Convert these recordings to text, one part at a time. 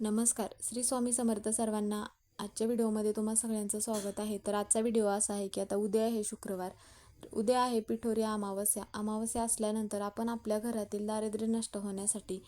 नमस्कार. श्री स्वामी समर्थ सर्वांना आजच्या व्हिडिओमध्ये तुम्हा सगळ्यांचं स्वागत आहे. तर आजचा व्हिडिओ असा आहे की आता उद्या आहे शुक्रवार. उद्या आहे पिठोरी अमावस्या. अमावस्या असल्यानंतर आपण आपल्या घरातील दारिद्र्य नष्ट होण्यासाठी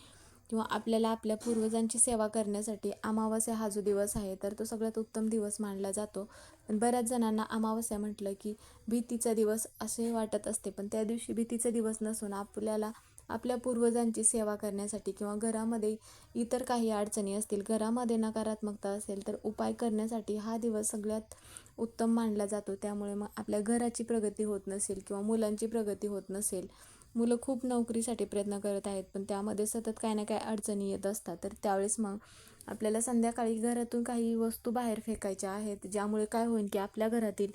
किंवा आपल्याला आपल्या पूर्वजांची सेवा करण्यासाठी अमावस्या हा जो दिवस आहे तर तो सगळ्यात उत्तम दिवस मानला जातो. पण बऱ्याच जणांना अमावस्या म्हटलं की भीतीचा दिवस असे वाटत असते पण त्या दिवशी भीतीचा दिवस नसून आपल्याला आपल्या पूर्वजांची सेवा करण्यासाठी किंवा घरामध्ये इतर काही अडचणी असतील घरामध्ये नकारात्मकता असेल तर उपाय करण्यासाठी हा दिवस सगळ्यात उत्तम मानला जातो. त्यामुळे मग आपल्या घराची प्रगती होत नसेल किंवा मुलांची प्रगती होत नसेल मुलं खूप नोकरीसाठी प्रयत्न करत आहेत पण त्यामध्ये सतत काही ना काही अडचणी येत असतात तर त्यावेळेस मग आपल्याला संध्याकाळी घरातून काही वस्तू बाहेर फेकायच्या आहेत ज्यामुळे काय होईल की आपल्या घरातील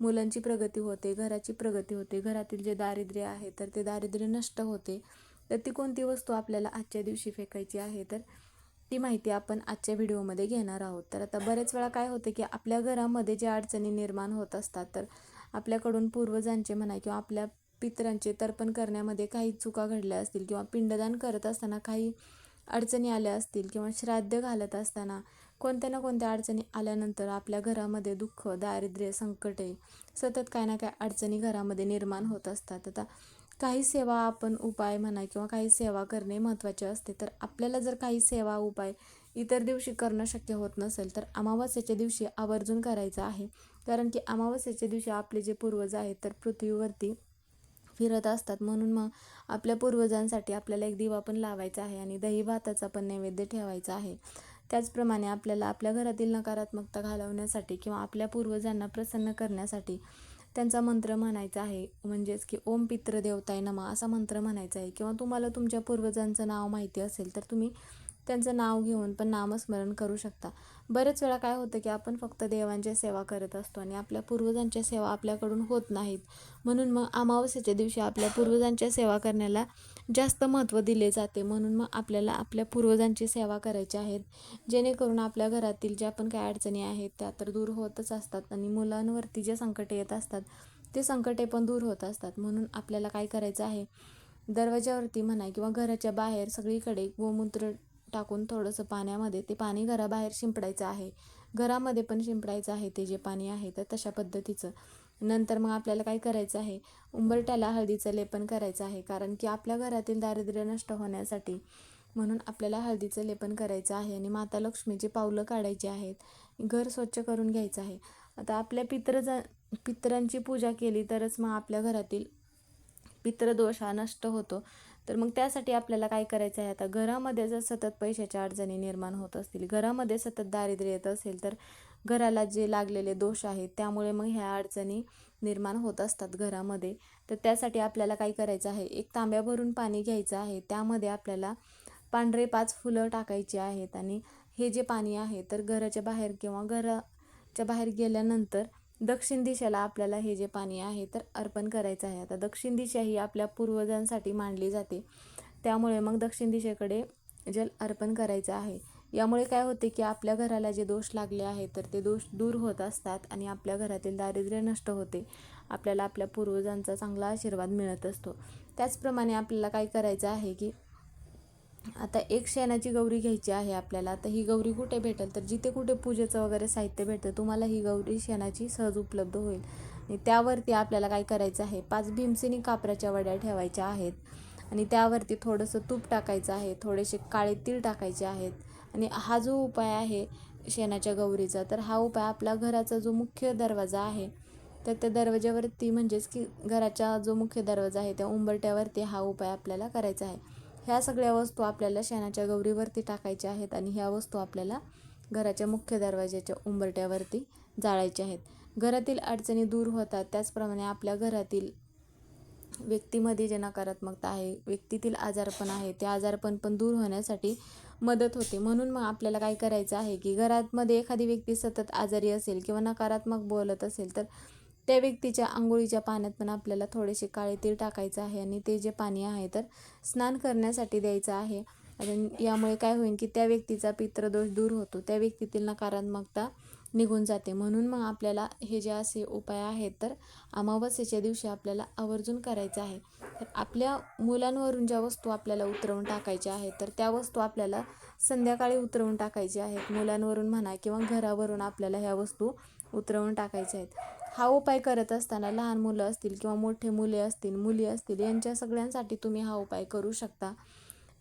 मुलांची प्रगती होते घराची प्रगती होते घरातील जे दारिद्र्य आहे तर ते दारिद्र्य नष्ट होते. तर ती कोणती वस्तू आपल्याला आजच्या दिवशी फेकायची आहे तर ती माहिती आपण आजच्या व्हिडिओमध्ये घेणार आहोत. तर आता बरेच वेळा काय होते की आपल्या घरामध्ये ज्या अडचणी निर्माण होत असतात तर आपल्याकडून पूर्वजांचे म्हणा किंवा आपल्या पितरांचे तर्पण करण्यामध्ये काही चुका घडल्या असतील किंवा पिंडदान करत असताना काही अडचणी आल्या असतील किंवा श्राद्ध घालत असताना कोणत्या ना कोणत्या अडचणी आल्यानंतर आपल्या घरामध्ये दुःख दारिद्र्य संकटे सतत काही ना काही अडचणी घरामध्ये निर्माण होत असतात. आता काही सेवा आपण उपाय म्हणा किंवा काही सेवा करणे महत्त्वाचे असते तर आपल्याला जर काही सेवा उपाय इतर दिवशी करणं शक्य होत नसेल तर अमावस्येच्या दिवशी आवर्जून करायचं आहे. कारण की अमावस्येच्या दिवशी आपले जे पूर्वज आहेत तर पृथ्वीवरती फिरत असतात. म्हणून मग आपल्या पूर्वजांसाठी आपल्याला एक दिवा पण लावायचा आहे आणि दही भाताचा पण नैवेद्य ठेवायचा आहे. त्याचप्रमाणे आपल्याला आपल्या घरातील नकारात्मकता घालवण्यासाठी किंवा आपल्या पूर्वजांना प्रसन्न करण्यासाठी त्यांचा मंत्र म्हणायचा आहे. म्हणजेच की ओम पित्र देवताय नमा असा मंत्र म्हणायचा आहे. किंवा तुम्हाला तुमच्या पूर्वजांचं नाव माहिती असेल तर तुम्ही त्यांचं नाव घेऊन पण नामस्मरण करू शकता. बरेच वेळा काय होतं की आपण फक्त देवांची सेवा करत असतो आणि आपल्या पूर्वजांच्या सेवा आपल्याकडून होत नाहीत. म्हणून मग अमावस्येच्या दिवशी आपल्या पूर्वजांच्या सेवा करण्याला जास्त महत्त्व दिले जाते. म्हणून मग आपल्याला आपल्या पूर्वजांची सेवा करायची आहेत जेणेकरून आपल्या घरातील ज्या पण काय अडचणी आहेत त्या तर दूर होतच असतात आणि मुलांवरती जे संकटे येत असतात ते संकटे पण दूर होत असतात. म्हणून आपल्याला काय करायचं आहे? दरवाज्यावरती म्हणा किंवा घराच्या बाहेर सगळीकडे गोमूत्र टाकून थोडंसं पाण्यामध्ये ते पाणी घराबाहेर शिंपडायचं आहे. घरामध्ये पण शिंपडायचं आहे ते जे पाणी आहे तर तशा पद्धतीचं. नंतर मग आपल्याला काय करायचं आहे? उंबरट्याला हळदीचं लेपन करायचं आहे कारण की आपल्या घरातील दारिद्र्य नष्ट होण्यासाठी म्हणून आपल्याला हळदीचं लेपन करायचं आहे आणि माता लक्ष्मीची पावलं काढायची आहेत. घर स्वच्छ करून घ्यायचं आहे. आता आपल्या पित्रजा पितरांची पूजा केली तरच मग आपल्या घरातील पित्रदोष हा नष्ट होतो. तर मग त्यासाठी आपल्याला काय करायचं आहे? आता घरामध्ये जर सतत पैशाच्या अडचणी निर्माण होत असतील घरामध्ये सतत दारिद्र्य येत असेल तर घराला जे लागलेले दोष आहेत त्यामुळे मग ह्या अडचणी निर्माण होत असतात घरामध्ये. तर त्यासाठी आपल्याला काय करायचं आहे? एक तांब्या भरून पाणी घ्यायचं आहे. त्यामध्ये आपल्याला पांढरे पाच फुलं टाकायची आहेत आणि हे जे पाणी आहे तर घराच्या बाहेर किंवा घराच्या बाहेर गेल्यानंतर दक्षिण दिशेला आपल्याला हे जे पाणी आहे तर अर्पण करायचं आहे. आता दक्षिण दिशा ही आपल्या पूर्वजांसाठी मांडली जाते. त्यामुळे मग दक्षिण दिशेकडे जल अर्पण करायचं आहे. यामुळे काय होते की आपल्या घराला जे दोष लागले आहेत तर ते दोष दूर होत असतात आणि आपल्या घरातील दारिद्र्य नष्ट होते. आपल्याला आपल्या पूर्वजांचा चांगला आशीर्वाद मिळत असतो. त्याचप्रमाणे आपल्याला काय करायचं आहे की आता एक शेणाची गौरी घ्यायची आहे आपल्याला तर ही गौरी कुठे भेटेल? तर जिथे कुठे पूजेचं वगैरे साहित्य भेटतं तुम्हाला ही गौरी शेणाची सहज उपलब्ध होईल. आणि त्यावरती आपल्याला काय करायचं आहे? पाच भीमसेनी कापराच्या वड्या ठेवायच्या आहेत. आणि त्यावरती थोडंसं तूप टाकायचं आहे थोडेसे काळे तीळ टाकायचे आहेत. आणि हा जो उपाय आहे शेणाच्या गौरीचा तर हा उपाय आपला घराचा जो मुख्य दरवाजा आहे तर त्या दरवाज्यावरती म्हणजेच की घराचा जो मुख्य दरवाजा आहे त्या उंबरट्यावरती हा उपाय आपल्याला करायचा आहे. ह्या सगळ्या वस्तू आपल्याला शेणाच्या गौरीवरती टाकायच्या आहेत आणि ह्या वस्तू आपल्याला घराच्या मुख्य दरवाज्याच्या उंबरट्यावरती जाळायच्या आहेत. घरातील अडचणी दूर होतात. त्याचप्रमाणे आपल्या घरातील व्यक्तीमध्ये जे नकारात्मकता आहे व्यक्तीतील आजारपण आहे ते आजारपण पण दूर होण्यासाठी मदत होते. म्हणून मग आपल्याला काय करायचं आहे की घरातमध्ये एखादी व्यक्ती सतत आजारी असेल किंवा नकारात्मक बोलत असेल तर त्या व्यक्तीच्या आंघोळीच्या पाण्यात पण आपल्याला थोडेसे काळे तीळ टाकायचं आहे आणि ते जे पाणी आहे तर स्नान करण्यासाठी द्यायचं आहे. आणि यामुळे काय होईल की त्या व्यक्तीचा पित्रदोष दूर होतो. त्या व्यक्तीतील नकारात्मकता निघून जाते. म्हणून मग आपल्याला हे जे असे उपाय आहेत तर अमावस्येच्या दिवशी आपल्याला आवर्जून करायचं आहे. तर आपल्या मुलांवरून ज्या वस्तू आपल्याला उतरवून टाकायच्या आहेत तर त्या वस्तू आपल्याला संध्याकाळी उतरवून टाकायच्या आहेत. मुलांवरून म्हणा किंवा घरावरून आपल्याला ह्या वस्तू उतरवून टाकायच्या आहेत. हा उपाय करत असताना लहान मुलं असतील किंवा मोठे मुले असतील मुली असतील यांच्या सगळ्यांसाठी तुम्ही हा उपाय करू शकता.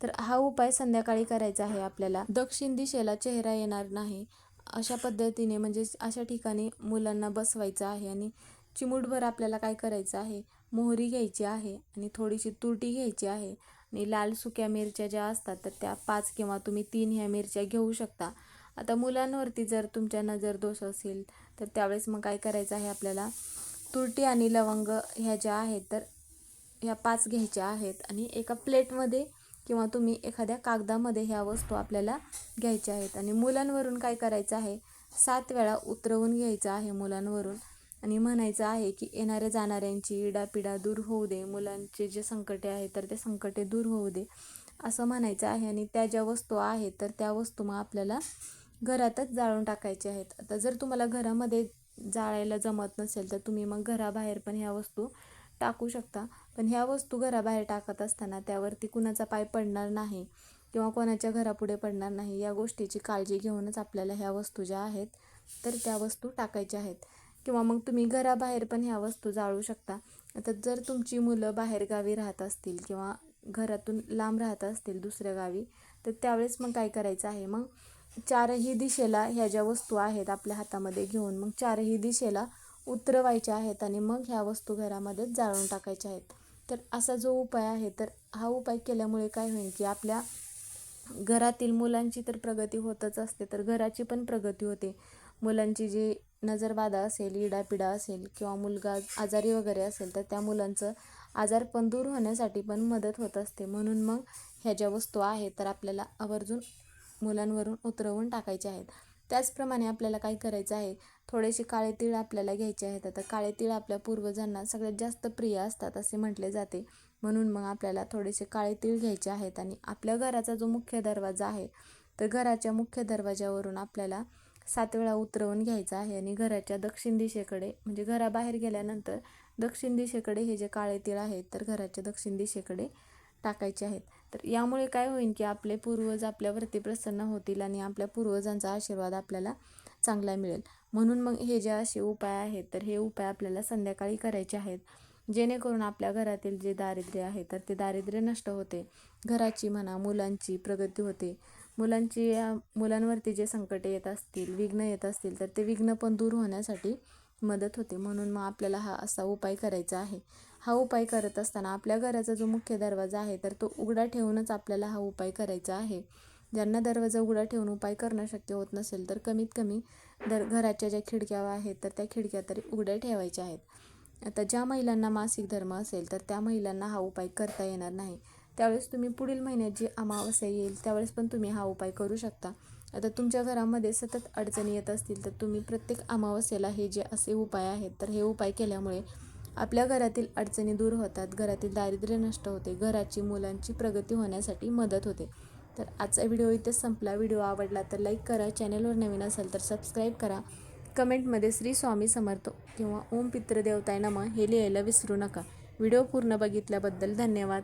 तर हा उपाय संध्याकाळी करायचा आहे आपल्याला. दक्षिण दिशेला चेहरा येणार नाही. अशा पद्धतीने म्हणजे अशा ठिकाणी मुलांना बसवायचं आहे आणि चिमूटभर आपल्याला काय करायचं आहे? मोहरी घ्यायची आहे आणि थोडीशी तुरटी घ्यायची आहे. आणि लाल सुक्या मिरच्या ज्या असतात तर त्या पाच किंवा तुम्ही तीन ह्या मिरच्या घेऊ शकता. आता मुलांवरती जर तुमच्या नजर दोष असेल तर त्यावेळेस मग काय करायचं आहे आपल्याला? तुरटी आणि लवंग ह्या ज्या आहेत तर ह्या पाच घ्यायच्या आहेत आणि एका प्लेटमध्ये किंवा तुम्ही एखाद्या कागदामध्ये ह्या वस्तू आपल्याला घ्यायच्या आहेत. आणि मुलांवरून काय करायचं आहे? सात वेळा उतरवून घ्यायचं आहे मुलांवरून आणि म्हणायचं आहे की येणाऱ्या जाणाऱ्यांची इडापिडा दूर होऊ दे मुलांचे जे संकटे आहेत तर ते संकटे दूर होऊ दे असं म्हणायचं आहे. आणि त्या ज्या वस्तू आहेत तर त्या वस्तू मग आपल्याला घरातच जाळून टाकायचे आहेत. आता जर तुम्हाला घरामध्ये जाळायला जमत नसेल तर तुम्ही मग घराबाहेर पण ह्या वस्तू टाकू शकता. पण ह्या वस्तू घराबाहेर टाकत असताना त्यावरती कुणाचा पाय पडणार नाही किंवा कोणाच्या घरापुढे पडणार नाही या गोष्टीची काळजी घेऊनच आपल्याला ह्या वस्तू ज्या आहेत तर त्या वस्तू टाकायच्या आहेत. किंवा मग तुम्ही घराबाहेर पण ह्या वस्तू जाळू शकता. आता जर तुमची मुलं बाहेरगावी राहत असतील किंवा घरातून लांब राहत असतील दुसऱ्या गावी तर त्यावेळेस मग काय करायचं आहे? मग चारही दिशेला ह्या ज्या वस्तू आहेत आपल्या हातामध्ये घेऊन मग चारही दिशेला उतरवायच्या आहेत आणि मग ह्या वस्तू घरामध्ये जाळून टाकायच्या आहेत. तर असा जो उपाय आहे तर हा उपाय केल्यामुळे काय होईल की आपल्या घरातील मुलांची तर प्रगती होतच असते तर घराची पण प्रगती होते. मुलांची जी नजरबाधा असेल इडापिडा असेल किंवा मुलगा आजारी वगैरे असेल तर त्या मुलांचं आजार पण दूर होण्यासाठी पण मदत होत असते. म्हणून मग ह्या ज्या वस्तू आहेत तर आपल्याला आवर्जून मुलांवरून उतरवून टाकायचे आहेत. त्याचप्रमाणे आपल्याला काय करायचं आहे? थोडेसे काळे तीळ आपल्याला घ्यायचे आहेत. आता काळे तीळ आपल्या पूर्वजांना सगळ्यात जास्त प्रिय असतात असे म्हटले जाते. म्हणून मग आपल्याला थोडेसे काळे तीळ घ्यायचे आहेत आणि आपल्या घराचा जो मुख्य दरवाजा आहे तर घराच्या मुख्य दरवाजावरून आपल्याला सात वेळा उतरवून घ्यायचा आहे आणि घराच्या दक्षिण दिशेकडे म्हणजे घराबाहेर गेल्यानंतर दक्षिण दिशेकडे हे जे काळे तीळ आहेत तर घराच्या दक्षिण दिशेकडे टाकायचे आहेत. तर यामुळे काय होईल की आपले पूर्वज आपल्यावरती प्रसन्न होतील आणि आपल्या पूर्वजांचा आशीर्वाद आपल्याला चांगला मिळेल. म्हणून मग हे जे असे उपाय आहेत तर हे उपाय आपल्याला संध्याकाळी करायचे आहेत. जेणेकरून आपल्या घरातील जे दारिद्र्य आहे तर ते दारिद्र्य नष्ट होते. घराची म्हणा मुलांची प्रगती होते. मुलांची मुलांवरती जे संकटे येत असतील विघ्न येत असतील तर ते विघ्न पण दूर होण्यासाठी मदत होते. म्हणून मग आपल्याला हा असा उपाय करायचा आहे. हा उपाय करत असताना आपल्या घराचा जो मुख्य दरवाजा आहे तर तो उघडा ठेवूनच आपल्याला हा उपाय करायचा आहे. ज्यांना दरवाजा उघडा ठेवून उपाय करणं शक्य होत नसेल तर कमीत कमी दर घराच्या ज्या खिडक्या आहेत तर त्या खिडक्या तरी उघड्या ठेवायच्या आहेत. आता ज्या महिलांना मासिक धर्म असेल तर त्या महिलांना हा उपाय करता येणार नाही. त्यावेळेस तुम्ही पुढील महिन्यात जी अमावस्या येईल त्यावेळेस पण तुम्ही हा उपाय करू शकता. आता तुमच्या घरामध्ये सतत अडचणी येत असतील तर तुम्ही प्रत्येक अमावस्येला हे जे असे उपाय आहेत तर हे उपाय केल्यामुळे आपल्या घरातील अडचणी दूर होतात घरातील दारिद्र्य नष्ट होते घराची मुलांची प्रगती होण्यासाठी मदत होते. तर आजचा व्हिडिओ इथेच संपला. व्हिडिओ आवडला तर लाईक करा चॅनलवर नवीन असेल तर सबस्क्राईब करा. कमेंटमध्ये श्री स्वामी समर्थ किंवा ओम पितृदेवताय नम हे लिहायला विसरू नका. व्हिडिओ पूर्ण बघितल्याबद्दल धन्यवाद.